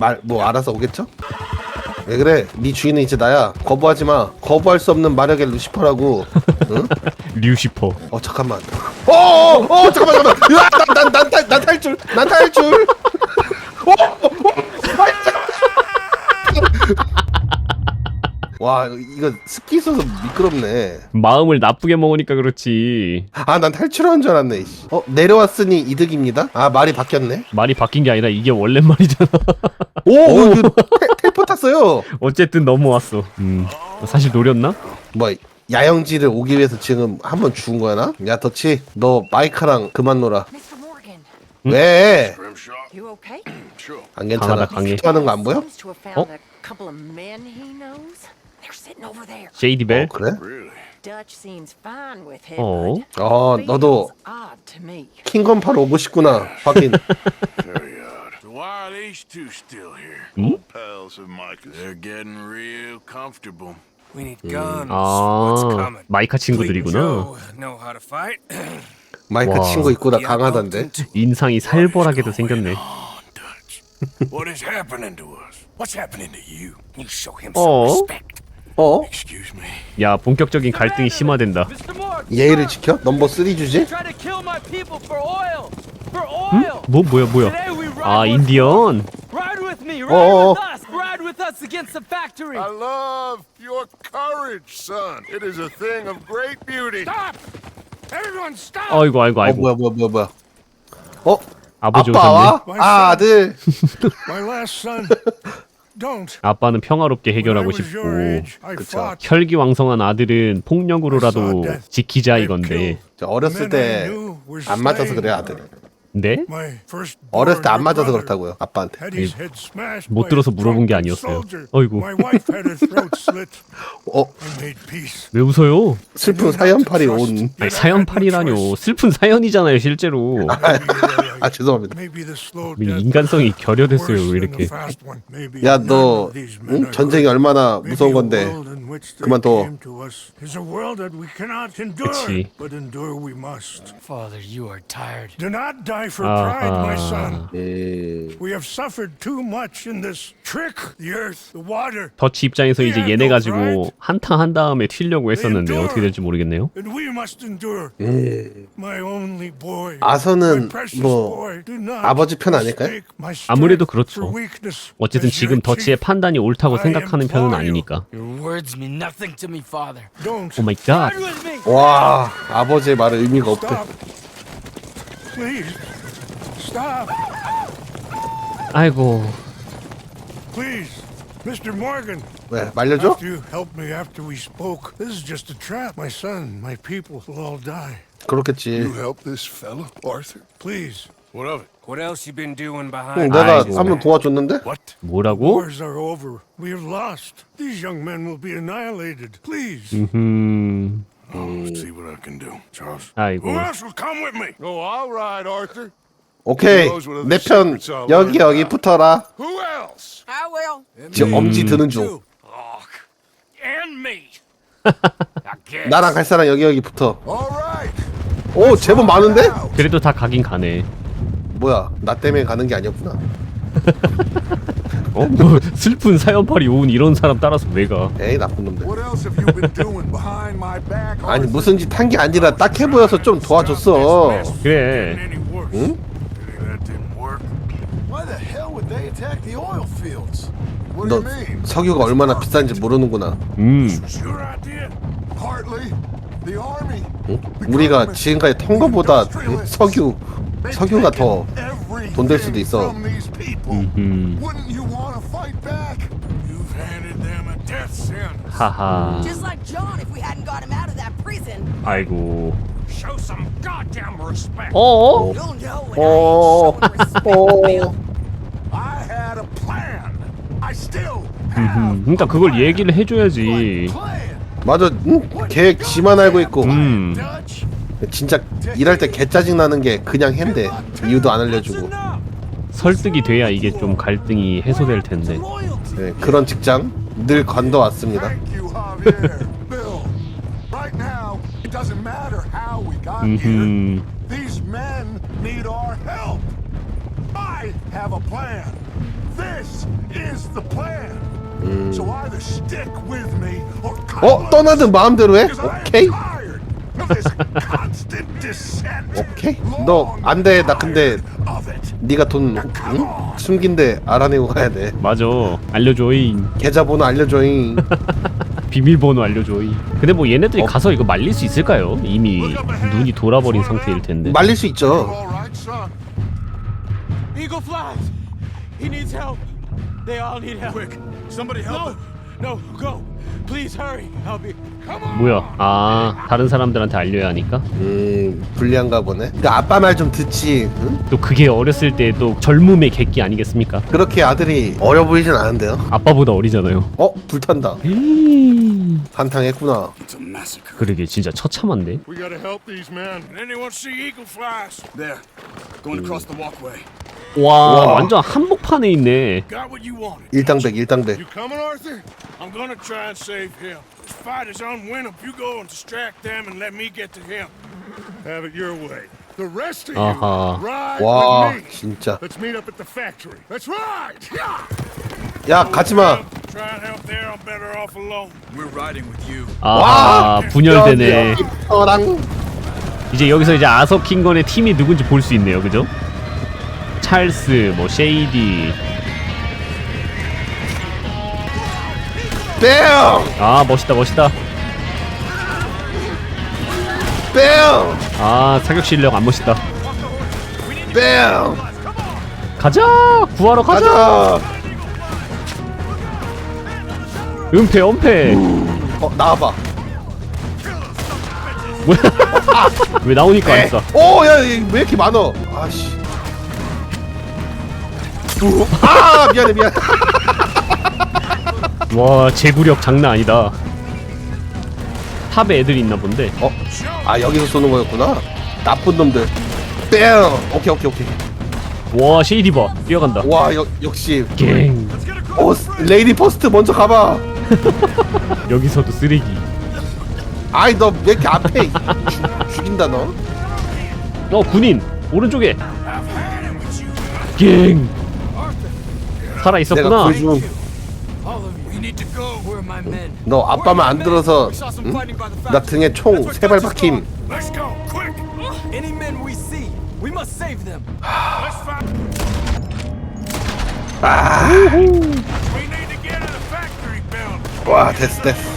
말 뭐 알아서 오겠죠? 왜 그래? 네 주인은 이제 나야. 거부하지 마. 거부할 수 없는 마력의 루시퍼라고. 응? 류시퍼. 어 잠깐만. 어, 어, 어 잠깐만 잠깐만. 난난난 탈출. 난 탈출. 어, 어, 어. 아이, 잠깐만. 와 이거 습기 있어서 미끄럽네. 마음을 나쁘게 먹으니까 그렇지. 아 난 탈출한 줄 알았네. 이씨. 어 내려왔으니 이득입니다. 아 말이 바뀌었네. 말이 바뀐 게 아니라 이게 원래 말이잖아. 오, 오 이거 텔- 텔포 탔어요. 어쨌든 넘어왔어. 음. 사실 노렸나? 뭐 야영지를 오기 위해서 지금 한번 죽은 거야 나? 야 덕치 너 마이카랑 그만 놀아. Mr. Morgan, 왜? You okay? 안 괜찮아. 강하다, 강해. 하는 거 안 보여? Seems to have found Oh. a couple of men he knows. They're sitting over there. 제이디 벨. 어, 그래? Really? Dutch seems fine with him. 어. 어 odd to me. 킹건파로 오고 싶구나. 확인. Very odd. So why are these two still here? Hmm? Pals of Micah's. They're getting real comfortable. We need guns. 아, What's coming? 마이카 친구들이구나. Joe know how to fight. 마이크 와. 친구 있고 나 강하던데. 인상이 살벌하게도 생겼네. Oh, Dutch. what is happening to us? What's happening to you? You show him Oh. some respect. 어? 야, 본격적인 갈등이 심화된다. 예의를 지켜? 넘버 3 주지? oil. 뭐 뭐야 뭐야? 아, 인디언. ride with me. Ride Oh, oh, with us. Ride with us against the factory. I love your courage, son. It is a thing of great beauty. Stop! Everyone stop! 아이고 아이고 어 아이고. 뭐야 뭐야 뭐야 뭐야. 어? 아버지 아빠와 오셨네. 아, 아들. My last son. Don't. 아빠는 평화롭게 해결하고 싶고 your age, I 그쵸. fought. 혈기왕성한 아들은 폭력으로라도 지키자 이건데. 저 어렸을 때 안 맞아서 slain. 그래 아들. 네? 어렸을 때 안 맞아서 그렇다고요 아빠한테. 못 들어서 물어본 게 아니었어요. 어이구. 어. 왜 웃어요? 슬픈 사연팔이 온. 아니, 사연팔이라뇨. 슬픈 사연이잖아요, 실제로. 아 죄송합니다. 인간성이 결여됐어요, 왜 이렇게. 야 너 전쟁이. 얼마나 무서운 건데 그만둬. 그치. but endure we must. Father, you are tired. Do not die for pride, my son. 아하. 예. We have suffered too much in this trick. The earth, the water, 더치 입장에서 이제 얘네 가지고 한탕 한 다음에 튀려고 했었는데 어떻게 될지 모르겠네요. and we must endure. My only boy, 아서는 my precious 뭐 boy, do not 아버지 편 아닐까요? mistake my strength 아무래도 그렇죠. for weakness 어쨌든 as 지금 your 더치의 chief. 판단이 옳다고 생각하는 편은. 아니니까. Your words mean nothing to me, Father. Don't 오 마이 갓. 와 아버지의 말은 의미가 없대. stop. Please, stop. 아이고. Please, Mr. Morgan. 왜 말려줘? After you helped me after we spoke, this is just a trap. My son, my people will all die. 그렇겠지. You help this fellow, Arthur? Please. What of it? What else you been doing 응, behind? 내가 아이고. 한 번 도와줬는데? What? 뭐라고? Wars are over. We have lost. These young men will be annihilated. Please. 음. Oh, let's see what I can do. Charles. 아이고. Who else will come with me? Oh, all right, Arthur. 오케이 내 편 여기 여기 붙어라. Who else? I will. 지금 엄지 드는 중. And me. 나랑 갈 사람 여기 여기 붙어. All right. 오 제법 많은데? 그래도 다 가긴 가네. 뭐야 나 때문에 가는 게 아니었구나. 어? 뭐 슬픈 사연팔이 온 이런 사람 따라서 왜 가? 에이 나쁜 놈들. 아니? 무슨 짓 한 게 아니라 딱해 보여서 좀 도와줬어. 그래. 응? 너? 석유가 얼마나 비싼지 모르는구나. 음. 우리가 지금까지 턴 거보다 석유 석유가 더 돈 될 수도 있어. 음. Wouldn't you want to fight back? You've handed them a death sentence. 하하. Just like John if we hadn't got him out of that prison. 아이고. Show some goddamn respect. 어? You'll know when 어. I ain't showing respect, 어. Bill. I had a plan. I still 음. have 그러니까 그걸 얘기를 해줘야지. 맞아. 응? 계획 지만 알고 있고. 음. Dutch. 진짜 일할 때 개 짜증 나는 게 그냥 핸데 이유도 안 알려주고. 설득이 돼야 이게 좀 갈등이 해소될 텐데. 네, 그런 직장 늘 건너왔습니다. Thank you, Javier. Bill. Right now, it doesn't matter how we got here. 음. These men need our help. I have a plan. This is the plan. So either stick with me or come 어 떠나든 마음대로 해. 오케이. 오케이. 너 안 돼. 나 근데. 네가 돈 응? 숨긴데 알아내고 가야 돼. 맞아 알려줘잉 계좌번호 알려줘잉. 비밀번호 알려줘잉 근데 뭐 얘네들이 어. 가서 이거 말릴 수 있을까요? 이미 눈이 돌아버린 상태일 텐데 말릴 수 있죠. All right, son. Eagle flies. He needs help. They all need help. Quick, somebody help No, him. no, go. Please hurry. I'll be. Come on. 뭐야 아 다른 사람들한테 알려야 하니까 음 불리한가 보네. 그러니까 아빠 말 좀 듣지. 응? 또 그게 어렸을 때 또 젊음의 객기 아니겠습니까? 그렇게 아들이 어려 보이진 않은데요. 아빠보다 어리잖아요 어 불탄다. It's a massacre. 그러게 진짜 처참한데 We gotta help these men. Anyone see eagle flies? There, going across the walkway. 와, 와. 완전 한복판에 있네 Got what you wanted. 일당백 일당백. You coming, Arthur? I'm gonna try and save him. This fight is unwinnable. You go and distract them and let me get to him. Have it your way. The rest of you, 아하. ride 와 with me. 진짜. Let's meet up at the factory. Let's ride! Yeah! 야 가지마. Try and help there. I'm better off alone. We're riding with you. 아 분열되네 어랑. 이제 여기서 이제 아서킹건의 팀이 누군지 볼 수 있네요 그죠? 찰스 뭐 쉐이디 뺨. 아 멋있다 멋있다 뺨. 아 사격 실력 안 멋있다 뺨. 가자 구하러 가자, 가자. 은폐 은폐 어 나와봐. 뭐야 왜 나오니까 안 쏴? 오야왜 이렇게 많어? 아씨. 우, 아 미안해 미안. 와 제구력 장난 아니다 탑에 애들이 있나 본데 어? 아 여기서 쏘는 거였구나. 나쁜 놈들. 뺨. 오케이 오케이 오케이. 와 쉐이디 봐 뛰어간다 와 역, 역시. 갱오 레이디 포스트 먼저 가봐. 여기서도 쓰레기 아이 너 왜 이렇게 앞에 죽, 죽인다 너? 어 군인 오른쪽에 갱 살아 있었구나 men? 너 아빠만 안 들어서 응? 나. 등에 총 세 발 박힘. 와 됐어 됐어.